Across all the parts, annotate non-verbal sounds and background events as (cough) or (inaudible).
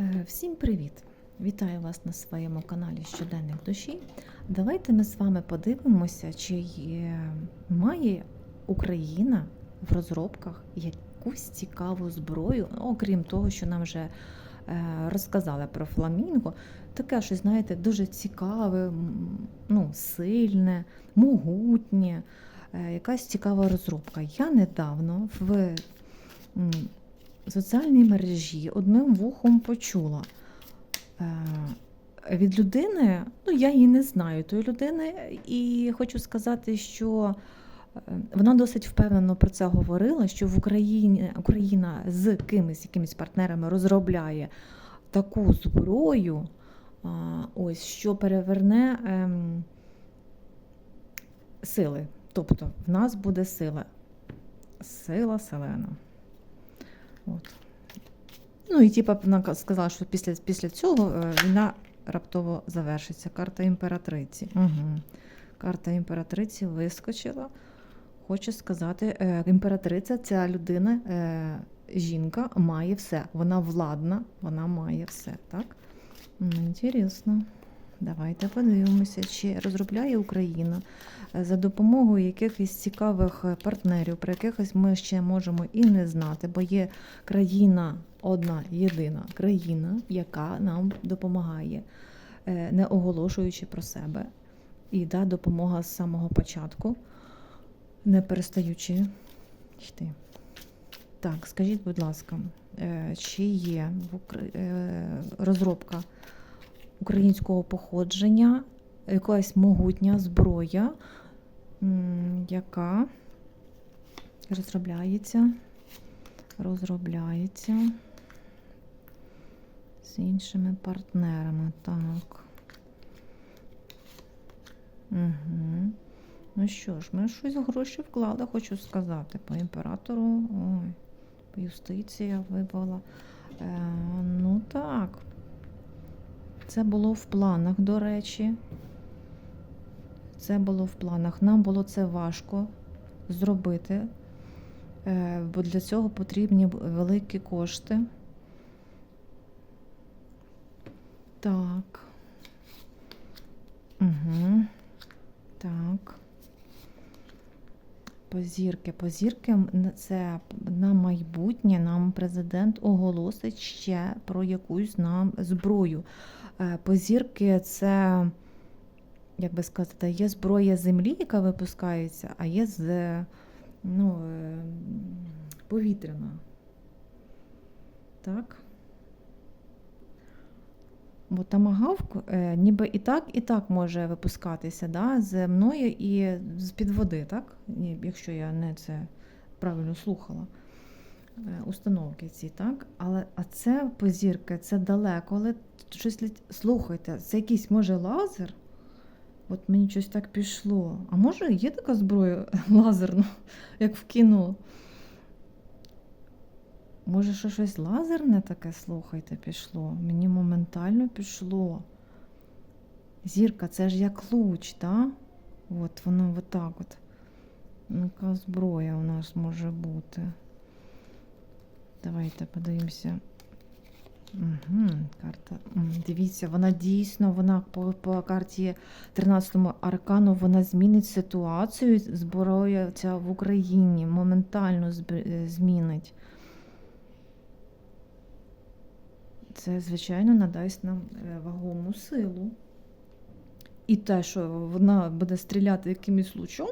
Е, Всім привіт! Вітаю вас на своєму каналі Щоденник душі. Давайте ми з вами подивимося, чи є- має Україна в розробках якусь цікаву зброю, окрім того, що нам вже е, розказали про фламінго. Таке щось, знаєте, дуже цікаве, ну, сильне, могутнє, е, якась цікава розробка. Я недавно в м, соціальній мережі одним вухом почула е, від людини, ну я її не знаю тої людини, і хочу сказати, що е, вона досить впевнено про це говорила, що в Україні Україна з кимось, якимись партнерами розробляє таку зброю, ось що переверне ем, сили. Тобто в нас буде сила. Сила селена. От. Ну і типа вона сказала, що після, після цього е, війна раптово завершиться. Карта імператриці. Угу. Карта імператриці вискочила. Хочу сказати, е, імператриця ця людина, е, жінка, має все. Вона владна, вона має все. Так? Інтересно. Давайте подивимося, чи розробляє Україна е, за допомогою якихось цікавих е, партнерів, про якихось ми ще можемо і не знати, бо є країна, одна єдина країна, яка нам допомагає, е, не оголошуючи про себе. І да, допомога з самого початку, не перестаючи йти. Так, скажіть, будь ласка, чи є розробка українського походження, якась могутня зброя, яка розробляється, розробляється з іншими партнерами. Так. Угу. Ну що ж, ми щось гроші вклали, хочу сказати. По імператору. Ой, юстиція вибила. Е, ну так. Це було в планах, до речі. Це було в планах. Нам було це важко зробити, е, бо для цього потрібні великі кошти. Так. Угу. Так. Позірки. Позірки це на майбутнє нам президент оголосить ще про якусь нам зброю. Е, Позірки це, як би сказати, є зброя землі, яка випускається, а є з ну, е, повітряна. Так. Бо тамагавк е, ніби і так, і так може випускатися да, земною і з-під води, так? Якщо я не це правильно слухала. Е, Установки ці, так? Але а це позірки, це далеко, але щось слухайте, це якийсь може лазер? От мені щось так пішло. А може є така зброя (laughs) лазерна, як в кіно? Може, що щось лазерне таке, слухайте, пішло. Мені моментально пішло. Зірка, це ж як луч, так? От воно отак от. Яка зброя у нас може бути? Давайте подивимося. Угу, карта. Дивіться, вона дійсно, вона по, по карті 13-му аркану вона змінить ситуацію. Зброя ця в Україні моментально е, змінить. Це, звичайно, надасть нам е, вагому силу. І те, що вона буде стріляти якимось лучом,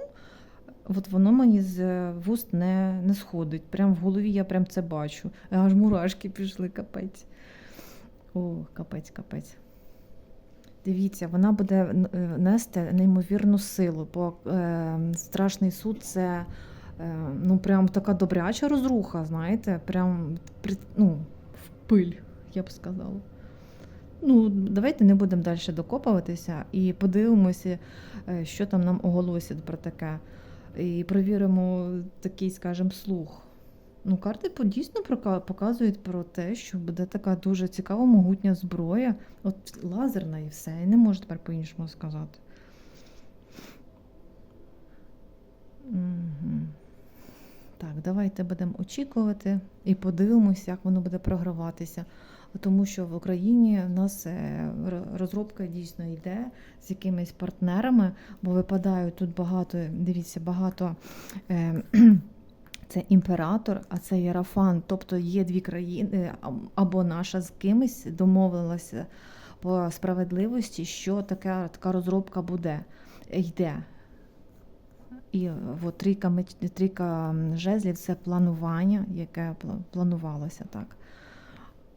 от воно мені з е, вуст не, не сходить. Прям в голові я прям це бачу. Аж мурашки пішли, капець. О, капець, капець. Дивіться, вона буде е, нести неймовірну силу, бо е, страшний суд це е, ну, прям така добряча розруха, знаєте, прям ну, в пиль, я б сказала. Ну, давайте не будемо далі докопуватися і подивимося, е, що там нам оголосять про таке. І провіримо такий, скажімо, слух. Ну, карти дійсно показують про те, що буде така дуже цікава, могутня зброя. От лазерна і все. Я не можу тепер по-іншому сказати. Угу. Так, давайте будемо очікувати і подивимося, як воно буде програватися. Тому що в Україні в нас е, розробка дійсно йде з якимись партнерами, бо випадають тут багато, дивіться, багато. Е, (clears throat) це імператор, а це Єрафан. Тобто є дві країни, або наша з кимось домовилася по справедливості, що така, така розробка буде, йде. І е, от трійка, трійка жезлів це планування, яке планувалося так.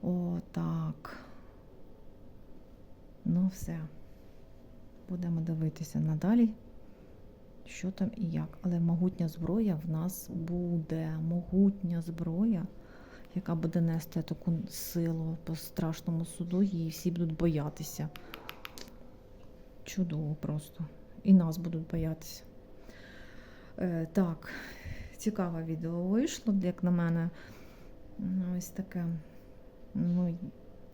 О, так. Ну, все. Будемо дивитися надалі, що там і як. Але могутня зброя в нас буде. Могутня зброя, яка буде нести таку силу по страшному суду, її всі будуть боятися. Чудово просто. І нас будуть боятися. Е, так, цікаве відео вийшло, як на мене. Ось таке. Ну,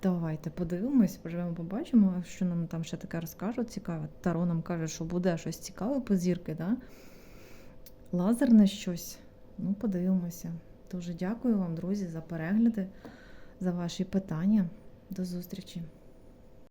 давайте подивимось, поживемо, побачимо, що нам там ще таке розкажуть. Цікаве. Таро нам каже, що буде щось цікаве по зірки, да? Лазерне щось. Ну, подивимося. Дуже дякую вам, друзі, за перегляди, за ваші питання. До зустрічі!